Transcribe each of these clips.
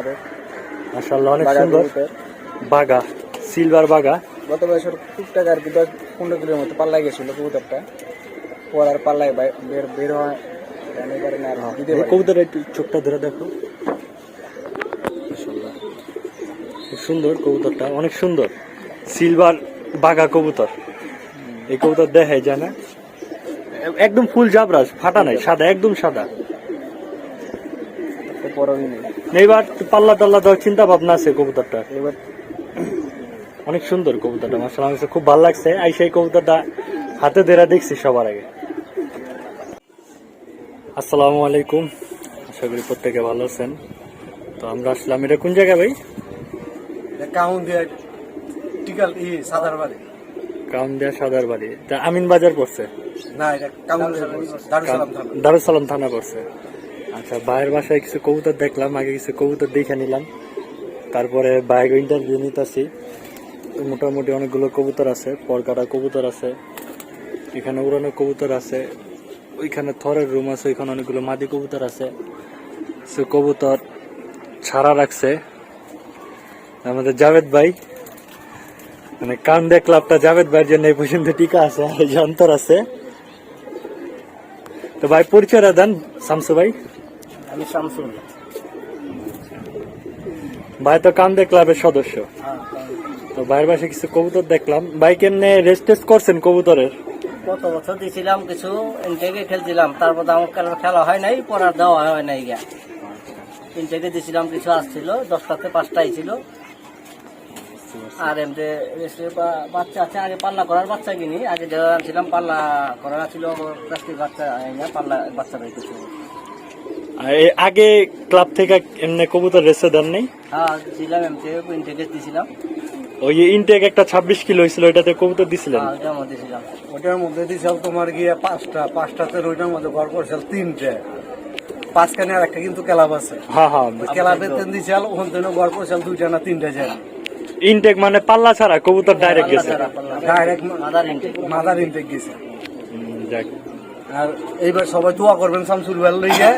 আমাদের। মাশাআল্লাহ অনেক সুন্দর। বাগা সিলভার বাগা। গত বছর টুকটাক আর কি দশ পনেরো কিলোর মতো পাল্লাই গেছিল কবুতরটা। পর আর পাল্লায় বের বের হয় এখানে এবারে না আর দিতে এই পারি কবুতর একটু চোখটা ধরে দেখো। খুব সুন্দর কবুতরটা অনেক সুন্দর। সিলভার বাঘা কবুতর। এই কবুতর দেখাই যায় না। একদম ফুল জাবরাজ ফাটা নাই সাদা একদম সাদা। তো নেই এইবার পাল্লা টাল্লা দেওয়ার চিন্তা ভাবনা আছে কবুতরটা। এবার অনেক সুন্দর কবুতরটা আমার খুব ভালো লাগছে। আই সেই কবুতরটা হাতে ধরে দেখছি সবার আগে। আসসালামু আলাইকুম আশা করি প্রত্যেকে ভালো আছেন। তো আমরা আসলাম এটা কোন জায়গায় ভাই? কাউন টিকাল ই সাদার বাড়ি। কাউন সাদার বাড়ি। তা আমিন বাজার পড়ছে? না এটা কাউন দারুসালাম থানা পড়ছে। আচ্ছা ভাইয়ের বাসায় কিছু কবুতর দেখলাম, আগে কিছু কবুতর দেখে নিলাম। তারপরে বাইক ইন্টারভিউ নিতেছি। মোটামুটি অনেকগুলো কবুতর আছে পরকাটা কবুতর আছে, এখানে উড়ানো কবুতর আছে, ওইখানে থরের রুম আছে, ওইখানে অনেকগুলো মাদি কবুতর আছে। সে কবুতর ছাড়া রাখছে। আমাদের জাভেদ ভাই মানে কান্দে ক্লাবটা জাভেদ ভাইয়ের জন্য এই পর্যন্ত টিকা আছে, এই যন্ত্র আছে। তো ভাই, পরিচয়টা দেন, শামসু ভাই। আমি শামসুল। ভাই তো কান্দে ক্লাবের সদস্য। তো ভাইয়ের বাসে কিছু কবুতর দেখলাম। ভাই কেমনে রেস্ট টেস্ট করছেন কবুতরের? গত বছর দিয়েছিলাম কিছু ইনটেকে খেলছিলাম। তারপর আমার খেলা- খেলা হয় নাই পর আর দেওয়া হয় নাই গিয়া। ইনটেকে দিয়েছিলাম কিছু আসছিল দশটাতে পাঁচটাই ছিল। আর এমনি বাচ্চা আছে আগে পাল্লা করার বাচ্চা কিনি। আগে যারা আনছিলাম পাল্লা করার ছিল প্লাস্টিক বাচ্চা পাল্লা বাচ্চা এ আগে ক্লাব থেকে এমনি কবুতর রেসে দেন নেই? হ্যাঁ এমনি ইনটেকে ওই ইনটেক একটা ছাব্বিশ কিলো হয়েছিল ওইটাতে কবুতর দিছিলেন? হ্যাঁ ওটার মধ্যে তোমার গিয়ে পাঁচটা পাঁচটাতে ওইটার মধ্যে ঘর করছিল তিনটে। পাঁচখানে আর একটা কিন্তু ক্লাব আছে। হ্যাঁ হ্যাঁ তেন দিয়েছিল ওখান থেকে ঘর করছিল দুইটা না তিনটা যায় ইনটেক মানে পাল্লা ছাড়া কবুতর ডাইরেক্ট গেছে? Direct mother intake mother intake গেছে। আর এইবার সবাই দোয়া করবেন শামসুল বেল লইয়ে।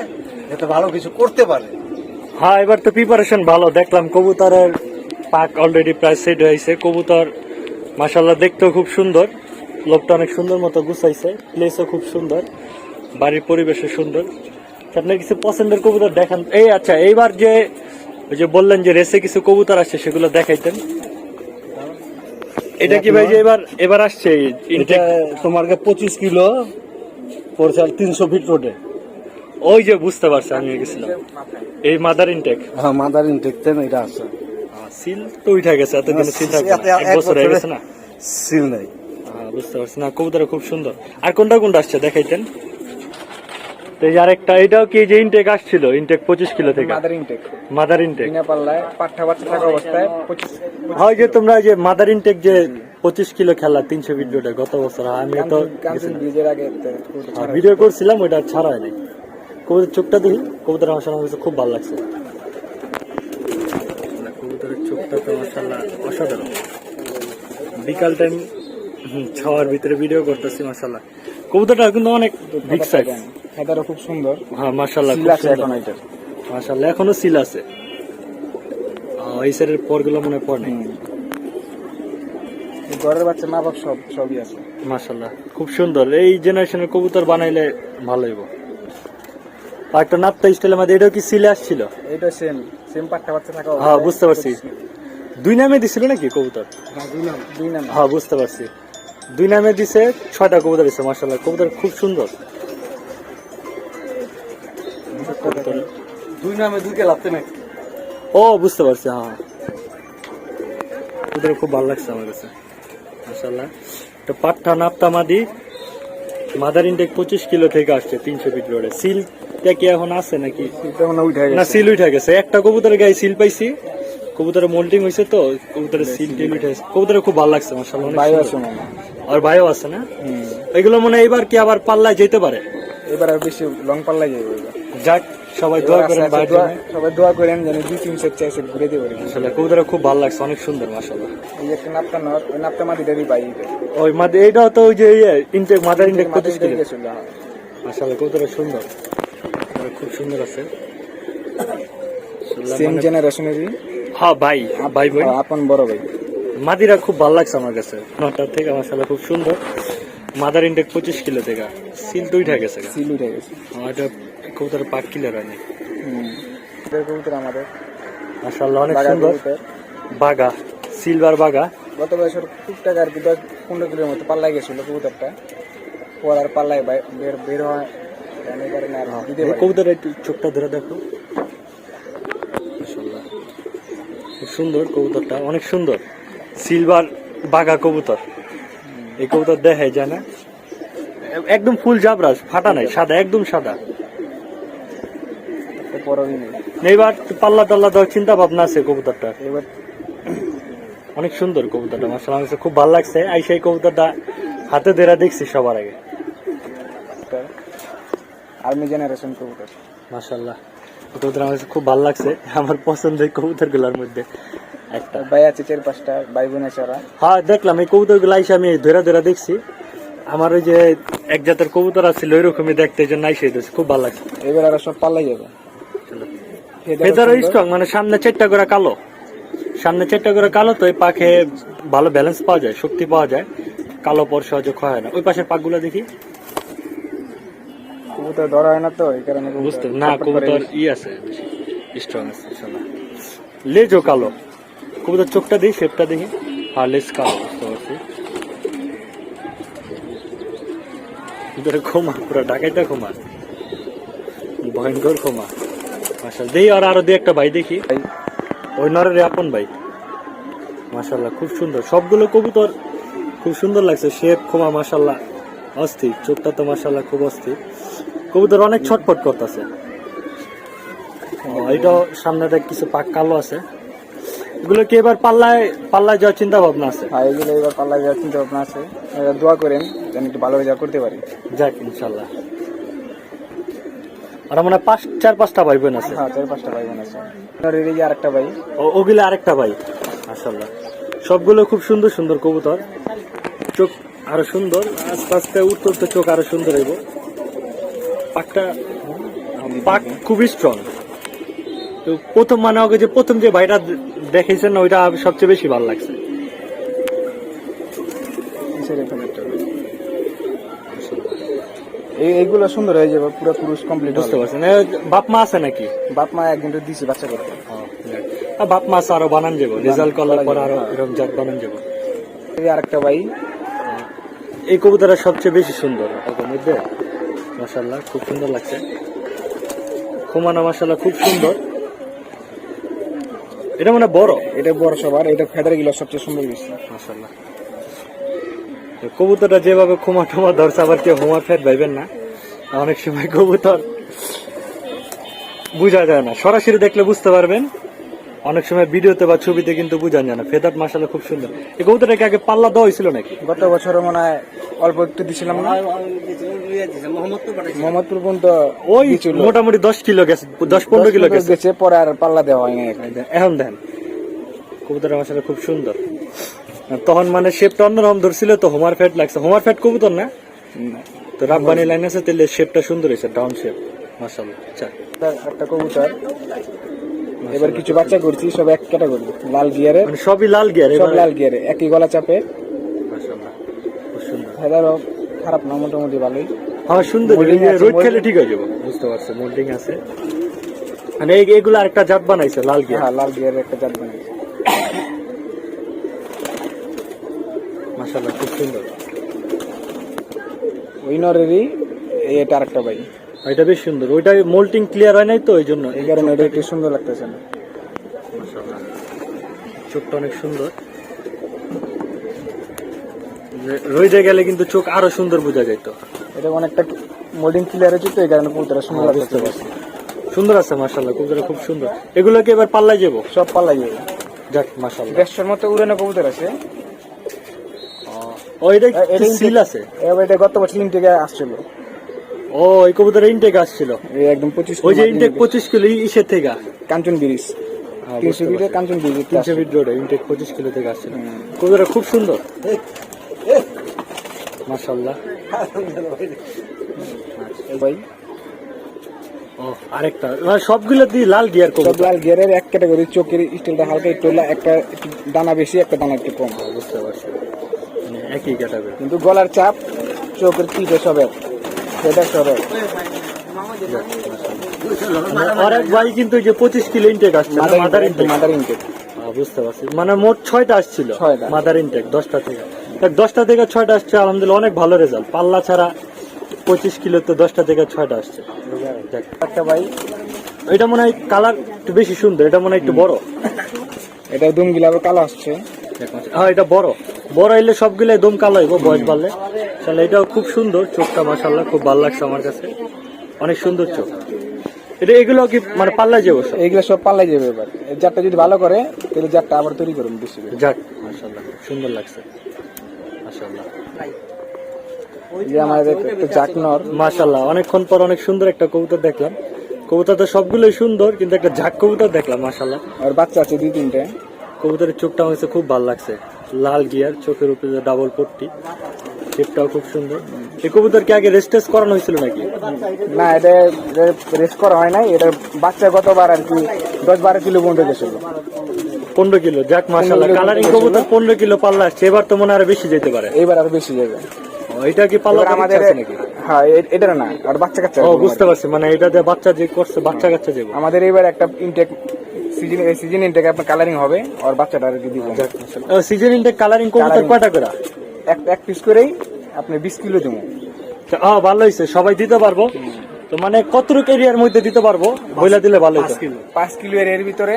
যাতে ভালো কিছু করতে পারে। হ্যাঁ এবার তো প্রিপারেশন ভালো। দেখলাম কবুতরের পাক অলরেডি প্রায় সেট হয়েছে কবুতর মাসাল্লাহ দেখতেও খুব সুন্দর। লোকটা অনেক সুন্দর মতো গুছাইছে। প্লেসও খুব সুন্দর। বাড়ির পরিবেশও সুন্দর। আপনার কিছু পছন্দের কবুতর দেখান। এই আচ্ছা এইবার যে ওই যে বললেন যে রেসে কিছু কবুতর আসছে সেগুলো দেখাইতেন। এটা কি ভাই যে এবার এবার আসছে তোমার পঁচিশ কিলো পড়ছে তিনশো ফিট রোডে ওই যে বুঝতে পারছি আমি গেছিলাম। এই মাদার ইনটেক হ্যাঁ মাদার ইনটেক তেন এটা আছে। সিল তো উঠে গেছে এতদিন সিল। এত- এক বছর হয়ে গেছে না? সিল নাই। হ্যাঁ, বুঝতে পারছি না কবুতর খুব সুন্দর। আর কোনটা কোনটা আসছে দেখাইতেন। তো এই আরেকটা এটাও কি যে ইনটেক আসছিল? ইনটেক পঁচিশ কিলো থেকে? মাদার ইনটেক মাদার ইনটেক বিনা পাল্লায় পাঠা বাচ্চা থাকা অবস্থায় হয় যে তোমরা যে মাদার ইনটেক যে পঁচিশ কিলো খেলা তিনশো ভিডিওটা গত বছর আমি তো ভিডিও করছিলাম ওইটা ছাড়া হয়নি। কবুতর চোখটা দেখি। কবুতর আমার আমার খুব ভালো লাগছে। কবুতরের চোখটা তো মাসাল্লাহ অসাধারণ। বিকাল টাইম ছাওয়ার ভিতরে ভিডিও করতেছি মাসাল্লাহ কবুতরটা কিন্তু অনেক বিগ সাইজ হেদারও খুব সুন্দর। হ্যাঁ মাসাল্লাহ সিল আছে এখন এটার মাসাল্লাহ এখনও সিল আছে। আহ, এই সাইডের পরগুলো মনে হয় পর নেই। ঘরের বাচ্চা মা বাপ সব সবই আছে। মাসাল্লাহ খুব সুন্দর। এই জেনারেশনের কবুতর বানাইলে ভালো হইব। একটা নাপ্তা স্টাইলের মধ্যে এটাও কি সিলে আসছিল? এইটা সেম সেম পাঠা বাচ্চা থাকা হ্যাঁ বুঝতে পারছি। দুই নামে দিছিল নাকি কবুতর? হ্যাঁ, দুই নাম দুই নাম। হ্যাঁ বুঝতে পারছি। দুই নামে দিছে ছয়টা কবুতর দিছে মাসাল্লাহ কবুতর খুব সুন্দর। দুই নামে দুই ক্লাব তেন ও বুঝতে পারছি হ্যাঁ হ্যাঁ। কবুতর খুব ভালো লাগছে আমার কাছে মাসাল্লাহ তো পাট্টা নাপ্তা মাদি মাদার ইনটেক পঁচিশ কিলো থেকে আসছে তিনশো ফিট রোডে। সিলটা কি এখন আছে নাকি? না সিল উঠে গেছে। একটা কবুতরের গায়ে সিল পাইছি। কবুতরের মোল্টিং হয়েছে তো কবুতরের সিল টিল উঠে কবুতরের খুব ভালো লাগছে মাসাল্লাহ বায়ু আছে আর ভাইও আছে না। এগুলো মনে এবার কি আবার পাল্লায় যেতে পারে? এবার আর বেশি লং পাল্লা যাবে যাক সবাই দোয়া করেন। সবাই দোয়া করেন যেন দুই তিন সেট চার সেট ঘুরে পারি আসলে কবুতরের খুব ভালো লাগছে অনেক সুন্দর মাসাল্লাহ এই একটা নাপ্তা নর ওই নাপ্তা মাটিটারই পাই ওই মাদে এইটাও তো ওই যে ইনটেক মাদার ইনটেক কিলো গেছিল কবুতরের সুন্দর। খুব সুন্দর আছে। সেম জেনারেশনেরই হ্যাঁ ভাই ভাই ভাই। আপন বড় ভাই। মাদিরা খুব ভালো লাগছে আমার কাছে। নটার থেকে মাসাল্লাহ খুব সুন্দর। মাদার ইনটেক পঁচিশ কিলো থেকে। সিল তো উঠে গেছে। সিল উঠে গেছে। আমার এটা কবুতর পাক কিলো এদের কবুতর আমাদের। মাসাল্লাহ অনেক সুন্দর। বাগা সিলভার বাগা গত বছর টুকটাক আর কি দশ পনেরো কিলোর মতো পাল্লাই গেছিল কবুতরটা। পর আর পাল্লায় বের বের হয় এই কারণে আর দিতে পারি কবুতর একটু চোখটা ধরে দেখো। খুব সুন্দর কবুতরটা অনেক সুন্দর। সিলভার বাগা কবুতর। এই কবুতর দেখে যায় না। একদম ফুল জাবরাস ফাটা নাই সাদা একদম সাদা। এইবার পাল্লা টাল্লা দেওয়ার চিন্তা ভাবনা আছে কবুতরটা। এবার অনেক সুন্দর কবুতরটা কাছে খুব ভালো লাগছে। আই সেই কবুতরটা হাতে ধরে দেখছি সবার আগে। আর্মি জেনারেশন কবুতর। মাসাল্লাহ কবুতর আমার খুব ভালো লাগছে। আমার পছন্দের কবুতরগুলার মধ্যে একটা। ভাই আছে চার পাঁচটা ভাই বোন ওরা হ্যাঁ দেখলাম এই কবুতরগুলো আইসে আমি ধরে ধরে দেখছি। আমার ওই যে এক জাতের কবুতর আছে ওই রকমই দেখতে এই জন্য আইসে দেখছি খুব ভালো লাগছে। এবার আর সব পাল্লাই যাবে। সুন্দর। স্ট্রং মানে সামনে চারটা করে কালো। সামনে চারটা করে কালো তো এই পাখে ভালো ব্যালেন্স পাওয়া যায় শক্তি পাওয়া যায়। কালো পর সহজে ক্ষয় হয় না। ওই পাশের পাকগুলো দেখি। কবুতর ধরা হয় না তো এই কারণে বুঝতে না কবুতর ই আছে স্ট্রং আছে লেজও কালো। কবুতর চোখটা দেখি শেপটা দেখি। হ্যাঁ লেজ কালো বুঝতে পারছি। ভিতরে ক্ষমা পুরো ডাকাইটা ক্ষমা। ভয়ঙ্কর ক্ষমা। মাসাল দেখি আর আরও দুই একটা ভাই দেখি। ওই নরের আপন ভাই। মাসাল্লাহ খুব সুন্দর। সবগুলো কবুতর খুব সুন্দর লাগছে। শেপ খোমা মাসাল্লাহ অস্থির। চোখটা তো মাসাল্লাহ খুব অস্থির। কবুতর অনেক ছটফট করতেছে। এটাও সামনে দেখ কিছু পাক কালো আছে। এগুলো কি এবার পাল্লায় পাল্লায় যাওয়ার চিন্তা ভাবনা আছে? হ্যাঁ এগুলো এবার পাল্লাই যাওয়ার চিন্তা ভাবনা আছে। এবার দোয়া করেন যেন একটু ভালো রেজাল্ট করতে পারি। যাক ইনশাল্লাহ। আর মনে পাঁচ চার পাঁচটা ভাই বোন আছে। হ্যাঁ চার পাঁচটা ভাই বোন আছে যে আরেকটা ভাই। ও- ওগুলো আরেকটা ভাই। মাশাল্লাহ সবগুলো খুব সুন্দর সুন্দর কবুতর। চোখ আরও সুন্দর। আস্তে আস্তে উঠতে উঠতে চোখ আরও সুন্দর হইব। পাকটা পাক খুবই স্ট্রং তো প্রথম মানে ওকে যে প্রথম যে ভাইটা দেখেছেন ওইটা সবচেয়ে বেশি ভালো লাগছে। একটা এইগুলো সুন্দর হয়ে যাবে পুরো পুরুষ কমপ্লিট বুঝতে পারছেন। বাপ মা আছে নাকি? বাপ মা একদিন দিছি বাচ্চা করতে। বাপ মা আরও বানান যাব। রেজাল্ট করার পর আরও এরকম জাত বানান যাব। এই আরেকটা ভাই। এই কবুতরটা সবচেয়ে বেশি সুন্দর মধ্যে। মাসাল্লাহ খুব সুন্দর লাগছে। খুমানা মাসাল্লাহ খুব সুন্দর। এটা মানে বড়, এটা বড় সবার, এটা ফেদারগুলো সবচেয়ে সুন্দর বেশি মাসাল্লাহ কবুতরটা যেভাবে খুমা টুমা ধরছে, আবার কেউ হোমা ফেট ভাইবেন না। অনেক সময় কবুতর বোঝা যায় না। সরাসরি দেখলে বুঝতে পারবেন। অনেক সময় ভিডিওতে বা ছবিতে কিন্তু বোঝা যায় না। ফেদার মাসাল্লাহ খুব সুন্দর। এই কবুতরটাকে আগে পাল্লা দেওয়া হয়েছিল নাকি? গত বছর মনে হয় অল্প একটু দিছিলাম না? মোহাম্মদপুর পর্যন্ত ওই মোটামুটি দশ কিলো গেছে দশ পনেরো কিলো গেছে। পরে আর পাল্লা দেওয়া হয়নি এখন। এখন দেখেন কবুতরের মাসাটা খুব সুন্দর। তখন মানে শেপটা অন্যরকম ধরছিল তো হোমার ফ্যাট লাগছে। হোমার ফ্যাট কবুতর না? তো রাব্বানি লাইন আছে তাহলে শেপটা সুন্দর হয়েছে ডাউন শেপ মাসাল্লাহ একটা কবুতর। এবার কিছু বাচ্চা করছি সব এক ক্যাটাগরি লাল গিয়ারে মানে সবই লাল গিয়ার সব লাল গিয়ারে একই গলা চাপে। খারাপ না মোটামুটি ভালোই। আমার সুন্দর molding- খেলে ঠিক হয়ে যাব। বুঝতে পারছি মোল্ডিং আছে। মানে এই- এইগুলো আরেকটা জাত বানাইছে লাল গিয়ার হ্যাঁ লাল গিয়ারের একটা জাত বানাইছে। মাসাল্লাহ খুব সুন্দর। ওই নরেরই এই এটা আরেকটা ভাই। এটা বেশ সুন্দর। ওইটা মোল্টিং ক্লিয়ার হয় নাই তো ওই জন্য। এই কারণে এটা একটু সুন্দর লাগতেছে না। চোখটা অনেক সুন্দর। গেলে কিন্তু চোখ আরও সুন্দর বোঝা যেত এটা অনেকটা মোল্ডিং ক্লিয়ার হচ্ছে তো এই কারণে কবুতরটা সুন্দর হ্যাঁ, লাগতেছে। পারছি। সুন্দর আছে মাশাল্লাহ কবুতরটা খুব সুন্দর। এগুলোকে এবার পাল্লাই যাব সব পাল্লাই যাবে যাক মাশাল্লাহ দেড়শোর মতো উড়ানো কবুতর আছে। ও এটা সিল আছে? এবার এটা গত বছর থেকে আসছিল। ও এই কবুতর ইনটেক আসছিল। এই একদম পঁচিশ ওই যে ইনটেক পঁচিশ কিলো ইসের থেকে। কাঞ্চন ব্রিজ। হ্যাঁ, তিনশো বুঝতে ফিটে কাঞ্চন ব্রিজ তিনশো ফিট রোডে ইনটেক পঁচিশ কিলো থেকে আসছিল। কবুতরটা খুব সুন্দর। মাশাল্লাহ ভাই। ও আরেকটা। মানে সবগুলো দিয়ে লাল গিয়ার সব কবুতর। লাল গিয়ারের এক ক্যাটাগরি চোখের স্টিলটা হালকা একটু দানা বেশি একটা দানা একটু কম। বুঝতে পারছি। মানে একই ক্যাটাগরি কিন্তু গলার চাপ চোখের পিঠে সবের। আরেক ভাই কিন্তু যে পঁচিশ কিলো ইনটেক আসছে মাদার ইনটেক মাদার ইনটেক বুঝতে পারছি। মানে মোট ছয়টা আসছিল। মাদার ইনটেক দশটা থেকে। দশটা থেকে ছয়টা আসছে আলহামদুলিল্লাহ অনেক ভালো রেজাল্ট পাল্লা ছাড়া পঁচিশ কিলো তো দশটা থেকে ছয়টা আসছে। দেখ, একটা ভাই। এটা মনে হয় কালার একটু বেশি সুন্দর এটা মনে হয় একটু বড়। এটা দুম গিলা কালো আসছে। হ্যাঁ এটা বড়। বড় এলে সবগুলো দম কালো হইব বয়স বাড়লে। তাহলে এটাও খুব সুন্দর চোখটা মাসাল্লাহ খুব ভালো লাগছে আমার কাছে। অনেক সুন্দর চোখ। এটা এগুলো কি মানে পাল্লায় যাব সব? এইগুলো সব পাল্লাই যাবে এবার। জাতটা যদি ভালো করে তাহলে জাতটা আবার তৈরি করুন বেশি। যাক মাসাল্লাহ সুন্দর লাগছে। মাসাল্লাহ আমাদের একটা নর। মাসাল্লাহ অনেকক্ষণ পর অনেক সুন্দর একটা কবুতর দেখলাম। কবুতর তো সবগুলোই সুন্দর কিন্তু একটা ঝাক কবুতর দেখলাম মাসাল্লাহ আর বাচ্চা আছে দুই তিনটে কবুতরের চোখটা আমার খুব ভালো লাগছে। লাল গিয়ার চোখের উপরে ডাবল পট্টি শেপটাও খুব সুন্দর। এই কবুতরকে আগে রেস্টেস করানো হয়েছিল নাকি? না এটা রেস্ট করা হয় নাই এটা বাচ্চা গতবার আর কি দশ বারো কিলো পর্যন্ত গেছিল। পনেরো কিলো যাক মাসাল্লাহ কালারিং কবুতর পনেরো কিলো পাল্লা আসছে এবার তো মনে হয় আরও বেশি যেতে পারে। এবার আরও বেশি যাবে। এটা কি পাল্লা আমাদের নাকি? হ্যাঁ এটা না আর বাচ্চা কাচ্চা ও বুঝতে পারছি মানে এটা দিয়ে বাচ্চা যে করছে বাচ্চা কাচ্চা যাব আমাদের এইবার একটা ইনটেক সিজন সিজন ইনটেক আপনার কালারিং হবে আর বাচ্চাটা আর কি দিব? সিজন ইনটেক কালারিং কবুতর কয়টা করে? এক এক পিস করেই আপনি বিশ কিলো দেবো। ও ভালো হয়েছে। সবাই দিতে পারব। তো মানে কতটুকু এরিয়ার মধ্যে দিতে পারব? বইলা দিলে ভালো হতো পাঁচ কিলো এর ভিতরে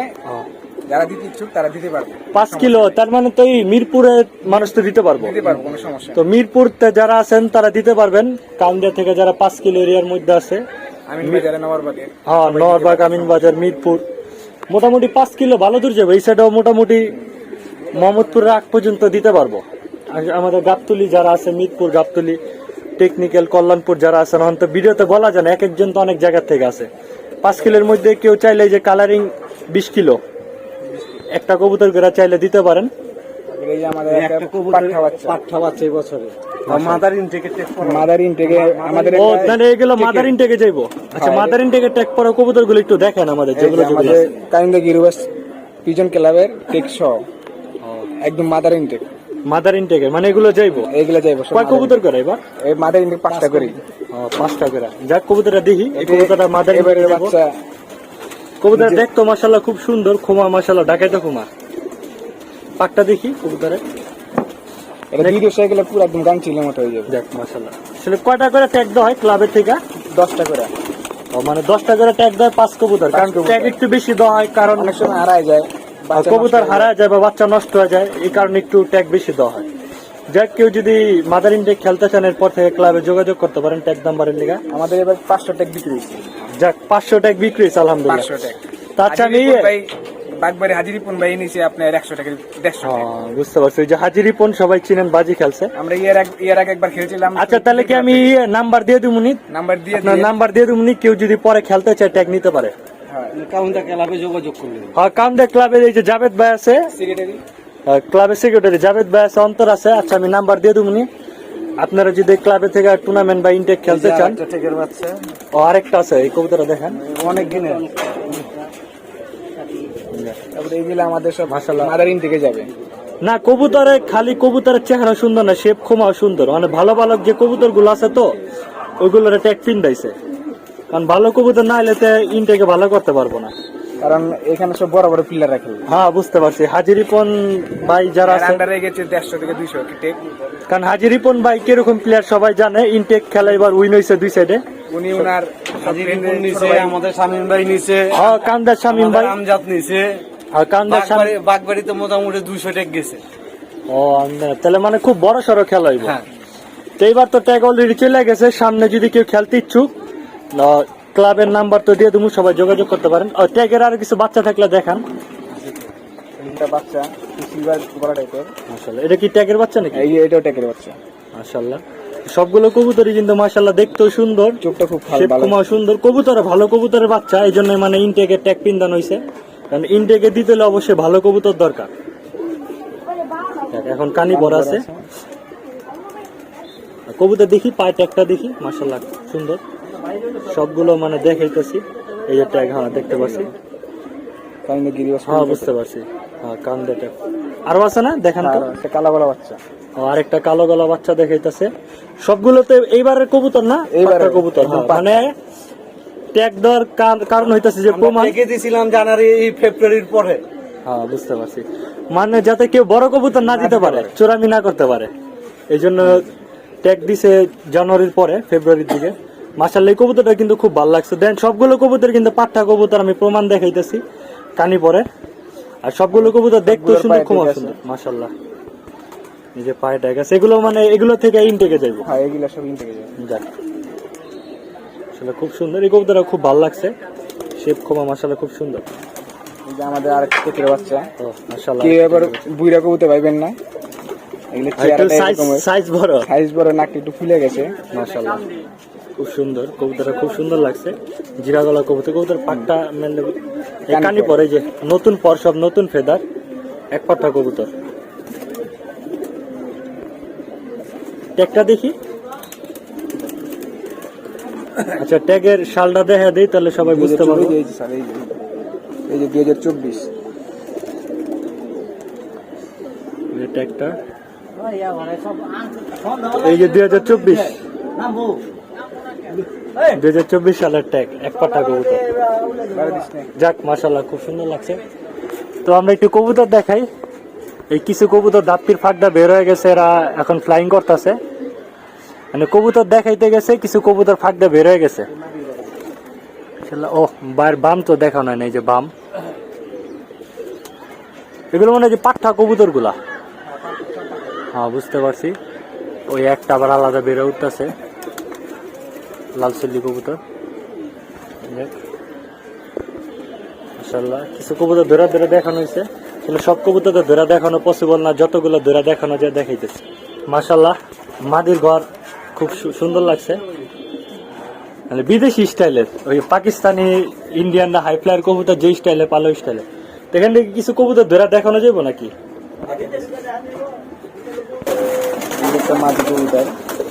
যারা দিতে ইচ্ছুক তারা দিতে পারবে। পাঁচ কিলো তার মানে তো এই মিরপুরে মানুষ তো দিতে পারব। দিতে পারব কোনো সমস্যা তো মিরপুরতে যারা আছেন তারা দিতে পারবেন। কান্দিয়া থেকে যারা পাঁচ কিলো এরিয়ার মধ্যে আছে। আমি বাজারে নেওয়ার হ্যাঁ আমিন বাজার মিরপুর। মোটামুটি পাঁচ কিলো ভালো দূর যাবে, এই সাইডেও মোটামুটি মোহাম্মদপুরের আগ পর্যন্ত দিতে পারব। আমাদের গাবতলি যারা আছে, মিরপুর, গাবতলি টেকনিক্যাল কল্যাণপুর যারা আছেন অন্ত ভিডিওতে বলা যায় না এক একজন তো অনেক জায়গার থেকে আছে। পাঁচ কিলোর মধ্যে কেউ চাইলে যে কালারিং বিশ কিলো, একটা কবুতর গেরা চাইলে দিতে পারেন। এই যে আমাদের একটা পাঠা বাচ্চা। পাঠা বাচ্চা এই বছরে। মাদার ইনটেকে টেক মাদার ইনটেকে আমাদের ও তাহলে এগুলো মাদার ইনটেকে যাইবো? আচ্ছা মাদার ইনটেকে ট্যাগ করা কবুতর একটু দেখেন আমাদের যেগুলো যেগুলো আমাদের কাইন্দা গিরুবাস পিজন ক্লাবের টেক শ একদম মাদার ইনটেক মাদার ইনটেকে মানে এগুলো যাইবো? এইগুলা যাইবো সব কয় কবুতর করে এবার? এই মাদার ইনটেক পাঁচটা করি। পাঁচটা করে। যাক কবুতরটা দেখি। এই কবুতরটা মাদার এবারে ইনটেকে বাচ্চা। কবুতর দেখতো মাশাল্লাহ খুব সুন্দর খোমা মাশাল্লাহ ডাকাইতো খোমা। পাকটা দেখি কবুতরে এটা ভিডিও সাইকেলে পুরো একদম গান ছিল মতো হয়ে যাবে। দেখ মাশাল্লাহ আসলে কয়টা করে ট্যাগ দেওয়া হয় ক্লাবের থেকে? দশটা করে। ও, মানে দশটা করে ট্যাগ দেয় পাঁচ কবুতর। কারণ ট্যাগ একটু বেশি দেওয়া হয় কারণ অনেক সময় হারায় যায় কবুতর হারায় যায় বা বাচ্চা নষ্ট হয়ে যায় এই কারণে একটু ট্যাগ বেশি দেওয়া হয়। যাক কেউ যদি মাদার ইন্ডেক খেলতে চান এরপর থেকে ক্লাবে যোগাযোগ করতে পারেন ট্যাগ নাম্বারের লিগা। আমাদের এবার পাঁচশো টেক বিক্রি হয়েছে। যাক পাঁচশো ট্যাগ বিক্রি হয়েছে আলহামদুলিল্লাহ। তাছাড়া বাগবাড়ি হাজিরিপুন ভাই নিচে আপনার একশো টাকা দেড়শো হ্যাঁ, বুঝতে পারছি। ওই যে হাজিরি পন সবাই চিনেন বাজি খেলছে। আমরা ইয়ার আগে ইয়ার আগে একবার খেলছিলাম। আচ্ছা তাহলে কি আমি নাম্বার দিয়ে দিবনি নাম্বার দিয়ে আপনার নাম্বার দিয়ে দিবনি কেউ যদি পরে খেলতে চায় ট্যাগ নিতে পারে। হ্যাঁ। ক্লাবে যোগাযোগ হ্যাঁ ক্লাবের এই যে জাভেদ ভাই আছে সেক্রেটারি ক্লাবের সেক্রেটারি জাভেদ ভাই আছে অন্তর আছে। আচ্ছা আমি নাম্বার দিয়ে দিবনি আপনারা যদি ক্লাবে থেকে টুর্নামেন্ট বা ইনটেক খেলতে চান। আরেকটা আছে এই কবুতরটা দেখেন। অনেক দিনের। তারপরে আমাদের সব যাবে। না, কবুতরে খালি কবুতরের চেহারা সুন্দর না, শেপ খোমাও সুন্দর। মানে ভালো ভালো যে কবুতরগুলো আছে তো ওইগুলোর ট্যাগ পিন দিয়েছে কারণ ভালো কবুতর না এলে ইনটেকে ভালো করতে পারব না। কারণ এখানে সব বড় বড় প্লেয়ার রাখে। হ্যাঁ বুঝতে পারছি। হাজিরিপন ভাই যারা আন্ডারে গেছে দেড়শো থেকে দুইশো টেক কারণ হাজিরিপন ভাই কীরকম প্লেয়ার সবাই জানে? ইনটেক খেলা এবার উইন হয়েছে দুই সাইডে উনি ওনার হাজিরিপুর নিচে আমাদের শামীম ভাই নিচে হ্যাঁ কান্দার শামিম ভাই। আমজাদ নিচে আর কান্দার শামিম বাগবাড়ি বাগবাড়িতে মোটামুটি দুইশো টেক গেছে। ও তাহলে মানে খুব বড় সড়ো খেলা হইব হ্যাঁ। তো এইবার তো ট্যাগ অলরেডি চলে গেছে। সামনে যদি কেউ খেলতে ইচ্ছুক না, ক্লাবের নাম্বার তো দিয়ে দেবো সবাই যোগাযোগ করতে পারেন। আর ট্যাগের আর কিছু বাচ্চা থাকলে দেখান। বাচ্চা সিলভার টাইপের মাশাল্লাহ এটা কি ট্যাগের বাচ্চা নাকি? এই এটাও টেকের বাচ্চা। মাশাল্লাহ সবগুলো কবুতরই কিন্তু মাশাল্লাহ দেখতেও সুন্দর। চোখটা খুব ভালো সুন্দর। কবুতর ভালো কবুতরের বাচ্চা এই জন্য মানে ইনটেকের ট্যাগ পিন্দান হয়েছে কারণ ইনটেকে দিতে হলে অবশ্যই ভালো কবুতর দরকার। এখন কানি বড় আছে। কবুতর দেখি পায়ে ট্যাগটা দেখি মাশাল্লাহ সুন্দর। সবগুলো মানে দেখাইতেছি। এই যে ট্যাগ হ্যাঁ দেখতে পাচ্ছি। হ্যাঁ বুঝতে পারছি। হ্যাঁ আরও আছে না? দেখেন তো। একটা কালা গলা বাচ্চা। ও, আরেকটা কালো গলা বাচ্চা দেখাইতেছে। সবগুলোতে এইবারের কবুতর না? এইবারের, কবুতর হ্যাঁ, মানে ট্যাগ দেওয়ার কারণ হইতাছে যে প্রমাণ রেখে দিয়েছিলাম জানুয়ারি ফেব্রুয়ারির পরে। হ্যাঁ বুঝতে পারছি। মানে যাতে কেউ বড় কবুতর না দিতে পারে চোরামি না করতে পারে। এই জন্য ট্যাগ দিছে জানুয়ারির পরে ফেব্রুয়ারির দিকে। মাসাল্লাহ এই কবুতরটা কিন্তু খুব ভালো লাগছে। দেন সবগুলো কবুতর কিন্তু পাঠা কবুতর আমি প্রমাণ দেখাইতেছি কানি পরে। আর সবগুলো কবুতর সবগুলোর সুন্দর খুব। সুন্দর মাসাল্লাহ এই যে এগুলো মানে এগুলো থেকে ইনটেকে যাইবো। হ্যাঁ এগুলা সব ইন থেকে যাক। আসলে খুব সুন্দর এই কবুতরটা খুব ভালো লাগছে। শেপ খোমা মাসাল্লাহ খুব সুন্দর। আমাদের আরেকটা টেকের বাচ্চা। মাসাল্লাহ কেউ এবার বুইরা কবুতর পাইবেন না। এগুলো আর সাইজ বড়। সাইজ বড় নাকটা একটু ফুলে গেছে। মাশাআল্লাহ। খুব সুন্দর কবুতরটা খুব সুন্দর লাগছে। জিরা গলা কবুতর কবুতর পাটটা মেলে এই কানি পরে। যে নতুন পর সব নতুন ফেদার এক পাট্টা কবুতর। ট্যাগটা দেখি। আচ্ছা ট্যাগের শালটা দেখা দেই তাহলে সবাই বুঝতে পারবে। এই যে দুই হাজার চব্বিশ। এই ট্যাগটা। এই যে দুই হাজার চব্বিশ। দুই হাজার চব্বিশ সালের ট্যাগ, এক পাট্টা কবুতর। যাক মাশাল্লাহ খুব সুন্দর লাগছে। তো আমরা একটু কবুতর দেখাই। এই কিছু কবুতর দাপ্তির ফাঁকটা বের হয়ে গেছে, এরা এখন ফ্লাইং করতেছে। মানে কবুতর দেখাইতে গেছে, কিছু কবুতর ফাঁকটা বের হয়ে গেছে। ও বাইর বাম তো দেখানো হয় না, এই যে বাম। এগুলো মনে হয় যে পাঠা কবুতরগুলা হ্যাঁ বুঝতে পারছি। ওই একটা আবার আলাদা বেড়ে উঠতেছে। লাল সিল্লি কবুতর। কিছু কবুতর ধরে ধরে দেখানো হয়েছে, কিন্তু সব কবুতর ধরে দেখানো পসিবল না, যতগুলো ধরে দেখানো যায় দেখাইতেছে। মাশাল্লাহ মাদির ঘর খুব সুন্দর লাগছে। মানে বিদেশি স্টাইলের, ওই পাকিস্তানি, ইন্ডিয়ান না হাই ফ্লায়ার কবুতর যে স্টাইলে, পালো স্টাইলে। এখান থেকে কিছু কবুতর ধরে দেখানো যাব নাকি? একটা মাটি কবুতর।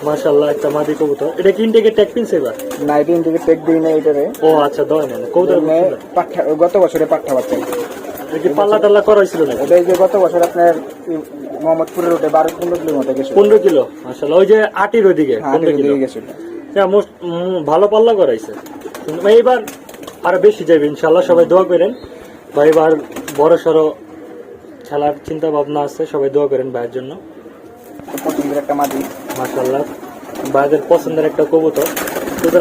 মাশাল্লাহ একটা মাদি কবুতর। এটা কি ইন্টেকে ট্যাগ পিনছে এবার না এটা থেকে টেক দিই না এটারে। ও আচ্ছা দয় না। কবুতর পাঠা গত বছরে পাঠা বাচ্চা। কি পাল্লা টাল্লা করা হয়েছিল ওটা এই যে গত বছর আপনার মোহাম্মদপুরের রোডে বারো পনেরো কিলোমিটার গেছে পনেরো কিলো? মাশাল্লাহ ওই যে আটির ওইদিকে হ্যাঁ পনেরো কিলো। গেছিল। হ্যাঁ মোস্ট ভালো পাল্লা করাইছে। এইবার আরও বেশি যাবে ইনশাল্লাহ সবাই দোয়া করেন। বা এবার বড় সড়ো খেলার চিন্তা ভাবনা আছে সবাই দোয়া করেন ভাইয়ের জন্য। পছন্দের একটা মাটি। মাশাল্লাহ ভাইদের পছন্দের একটা কবুতর।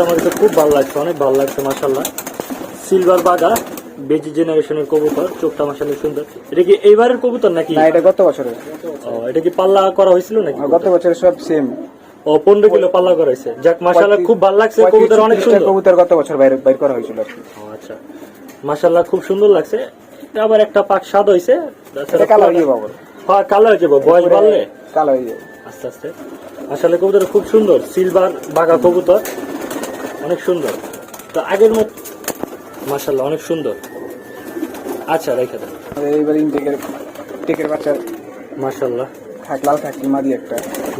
আমার কাছে খুব ভালো লাগছে অনেক ভালো লাগছে মাশাল্লাহ সিলভার বাগা বেজি জেনারেশনের কবুতর চোখটা মাশাল্লাহ সুন্দর। এটা কি এইবারের কবুতর নাকি? না এটা গত বছরের। ও, এটা কি পাল্লা করা হয়েছিল নাকি? গত বছরের সব সেম ও পনেরো কিলো পাল্লা করা হয়েছে। যাক মাশাল্লাহ খুব ভালো লাগছে। কবুতর অনেক সুন্দর। কবুতর গত বছর বাইরে বাইর করা হয়েছিল আচ্ছা। মাশাল্লাহ খুব সুন্দর লাগছে। আবার একটা পাক স্বাদ হয়েছে। এটা কালো হয়ে হ্যাঁ কালো হয়ে যাব বয়স বাড়লে? কালো হয়ে যাবে। আস্তে আস্তে। আসলে কবুতর খুব সুন্দর সিলভার বাঘা কবুতর অনেক সুন্দর। তো আগের মত মাশাল্লাহ অনেক সুন্দর। আচ্ছা রেখে দেন। এইবার ইনটেকের টেকের বাচ্চা মাশাল্লাহ থাক লাল থাকি মাদি একটা।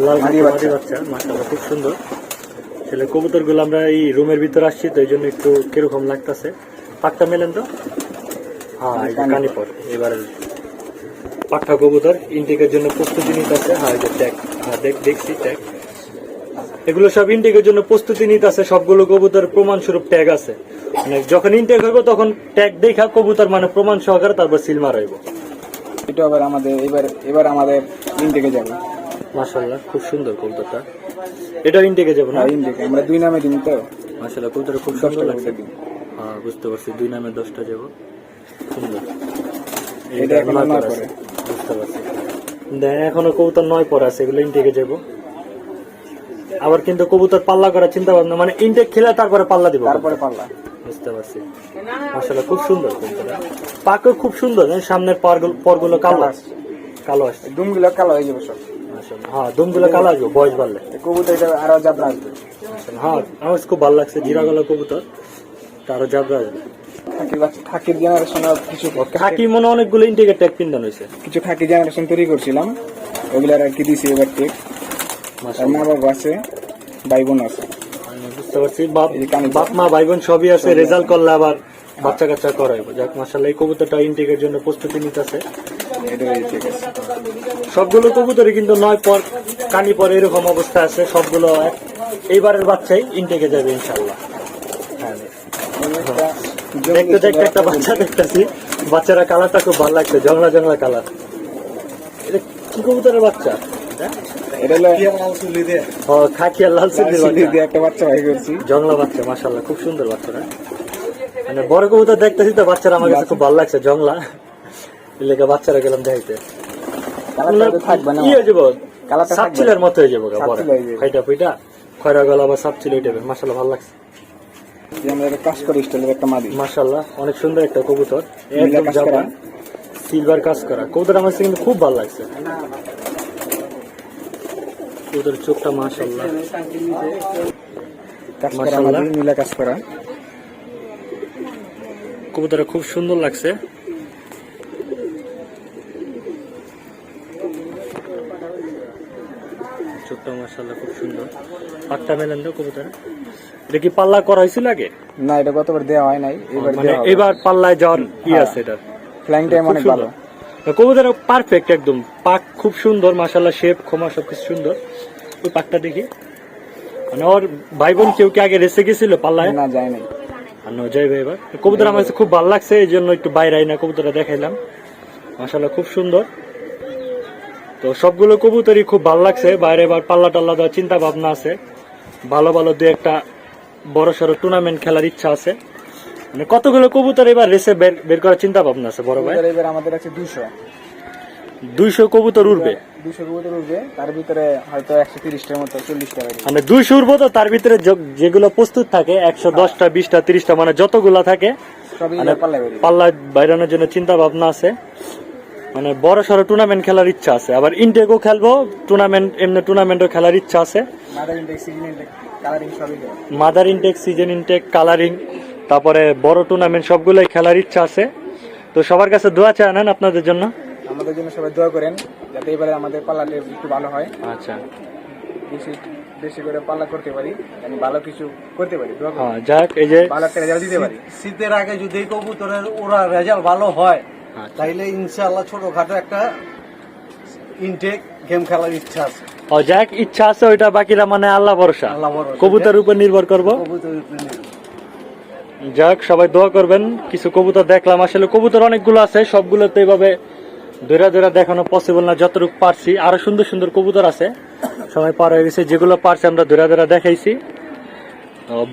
লাল মাদি বাচ্চা। মাশাল্লাহ খুব সুন্দর। আসলে কবুতরগুলো আমরা এই রুমের ভিতর আসছি তো এই জন্য একটু কীরকম লাগতেছে। পাকটা মেলেন তো? হ্যাঁ কানিপর। এবারে পাঠা কবুতর ইনটেকের জন্য প্রস্তুতি নিতেছে। হ্যাঁ এই ট্যাগ হ্যাঁ দেখ দেখছি ট্যাগ এগুলো সব ইনটেকের জন্য প্রস্তুতি নিতেছে। সবগুলো কবুতর প্রমাণ স্বরূপ ট্যাগ আছে। মানে যখন ইনটেক হইব তখন ট্যাগ দেখা কবুতর মানে প্রমাণ সহকারে তারপর সিল মারাইব এটা আবার আমাদের এবার এবার আমাদের ইনটেকে যাবে। মাশাল্লাহ খুব সুন্দর কবুতরটা। এটা ইনটেকে যাব না? ইনটেকে আমরা দুই নামে দিন তো। মাশাল্লাহ কবুতর খুব সুন্দর লাগছে। হ্যাঁ বুঝতে পারছি। দুই নামে দশটা যাব। সুন্দর। এটা এখনও নয় পরে। কবুতর নয় পর আছে এগুলো ইনটেকে যাব। আবার কিন্তু কবুতর পাল্লা করার চিন্তা ভাবনা মানে ইনটেক খেলে তারপরে পাল্লা দিব। তারপরে পাল্লা। বুঝতে পারছি। মাশাল্লাহ খুব সুন্দর কবুতরটা পাকও খুব সুন্দর সামনের পরগুলো কালো কালো আসছে কালো দুমগুলো কালো হয়ে যাবে সব। হ্যাঁ দুমগুলো কালো আসবে বয়স বাড়লে। এই কবুতর এটা আরও জাবরা আসবে। হ্যাঁ আমার খুব ভালো লাগছে জিরা গলা কবুতর তারও জাবরা আসবে। খাকি বাচ্চা খাকির জেনারেশন কিছু খাকি মনে অনেকগুলো ইন্টিগ্রেট ট্যাগ পিন্দান হয়েছে। কিছু খাকি জেনারেশন তৈরি করছিলাম। ওগুলার আর কি দিছি এবার আর মা বাবা আছে ভাই বোন আছে। আমি বুঝতে পারছি। বাপ মা ভাই বোন সবই আছে। রেজাল্ট করলে আবার বাচ্চা কাচ্চা যাক মাসাল্লাহ এই কবুতরটা ইনটেকের জন্য প্রস্তুতি নিতেছে। সবগুলো কবুতরই কিন্তু নয় পর কানি পর এরকম অবস্থা আছে। সবগুলো এইবারের বাচ্চাই ইনটেকে যাবে ইনশাল্লাহ হ্যাঁ। দেখতে দেখতে একটা বাচ্চা দেখতেছি। বাচ্চারা কালারটা খুব ভালো লাগছে জংলা জংলা কালার। এটা কি কবুতরের বাচ্চা? এটা? এটা হলো ও লাল সিদ্ধির দিয়ে একটা বাচ্চা ভাই করছি। জংলা বাচ্চা মাশাল্লাহ খুব সুন্দর বাচ্চারা মানে বড় কবুতর দেখতেছি তো বাচ্চারা আমার কাছে খুব ভালো লাগছে জংলা লেগে বাচ্চারা গেলাম দেখাইতে। কি হয়ে যাব? সাপচিলের মতো হয়ে যাব। খাইটা ফুইটা খয়রা গলা বা সাপচিল ওই টাইপের মাশাল্লাহ ভালো লাগছে। যে আমরা একটা কাজ করি স্টাইলের একটা মাদি। মাশাল্লাহ অনেক সুন্দর একটা কবুতর। একদম কাজ জাপান। করা। সিলভার কাজ করা। কবুতর আমার কিন্তু খুব ভালো লাগছে। কবুতরের চোখটা মাশাআল্লাহ। নীলা কাজ করা। কবুতরটা খুব সুন্দর লাগছে। চোখটা খুব সুন্দর। পাট্টা মেলেন তো কবুতর। এটা কি পাল্লা করা হয়েছিল আগে? না এটা গতবার দেওয়া হয় নাই এবার মানে এবার পাল্লায় যাওয়ার ই হ্যাঁ। আছে এটা। ফ্লাইং টাইম অনেক ভালো। কবুতর পারফেক্ট একদম। পাক খুব সুন্দর মাশাল্লাহ শেপ ক্ষমা সবকিছু সুন্দর। ওই পাকটা দেখি। মানে ওর ভাই বোন কেউ কি আগে রেসে গেছিল পাল্লায়? না যায় নাই। আর ন যাইবে এবার। কবুতর আমার কাছে খুব ভালো লাগছে এই জন্য একটু বাইরে আইনা কবুতরটা দেখাইলাম। মাশাল্লাহ খুব সুন্দর। তো সবগুলো কবুতরই খুব ভালো লাগছে। বাইরে এবার পাল্লা টাল্লা দেওয়ার চিন্তা ভাবনা আছে। ভালো ভালো দু একটা বড় সড়ো টুর্নামেন্ট খেলার ইচ্ছা আছে। মানে কতগুলো কবুতর এবার রেসে বের বের করার চিন্তা ভাবনা আছে বড় ভাই? এবার আমাদের আছে দুশো দুইশো কবুতর উঠবে দুশো কবুতর উঠবে তার ভিতরে হয়তো একশো তিরিশটার মতো চল্লিশটা মানে দুইশো তো তার ভিতরে যেগুলো প্রস্তুত থাকে একশো দশটা বিশটা তিরিশটা মানে যতগুলা থাকে মানে পাল্লা বাইরানোর জন্য চিন্তা ভাবনা আছে। মানে বড় সড়ো টুর্নামেন্ট খেলার ইচ্ছা আছে। আবার ইনটেকও খেলব টুর্নামেন্ট এমনি টুর্নামেন্টও খেলার ইচ্ছা আছে। Mother intake season intake colouring সবই mother intake season intake colouring তারপরে বড় টুর্নামেন্ট সবগুলোই খেলার ইচ্ছা আছে। তো সবার কাছে দোয়া চায় নেন আপনাদের জন্য। আমাদের জন্য সবাই দোয়া করেন যাতে এবারে আমাদের পাল্লাটা একটু ভালো হয়। আচ্ছা। বেশি বেশি করে পাল্লা করতে পারি আমি ভালো কিছু করতে পারি হ্যাঁ যাক এই যে ভালো একটা রেজাল্ট দিতে পারি। শীতের আগে যদি কবুতরের ওরা রেজাল্ট ভালো হয়। তাইলে ইনশাআল্লাহ ছোটখাটো একটা ইনটেক গেম খেলার ইচ্ছা আছে। ও যাক ইচ্ছা আছে ওইটা বাকিরা মানে আল্লাহ ভরসা। কবুতর উপর নির্ভর করব। যাক সবাই দোয়া করবেন। কিছু কবুতর দেখলাম। আসলে কবুতর অনেকগুলো আছে সবগুলো তো এইভাবে ধরে ধরে দেখানো পসিবল না যতটুকু পারছি। আরও সুন্দর সুন্দর কবুতর আছে। সবাই পার হয়ে গেছে। যেগুলো পারছি আমরা ধরে ধরে দেখাইছি।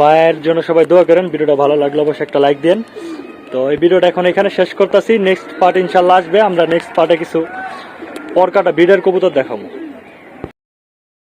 বায়ের জন্য সবাই দোয়া করেন। ভিডিওটা ভালো লাগলে অবশ্যই একটা লাইক দেন তো এই ভিডিওটা এখন এখানে শেষ করতেছি। নেক্সট পার্ট ইনশাল্লাহ আসবে। আমরা নেক্সট পার্টে কিছু পরকাটা বিডের কবুতর দেখাবো।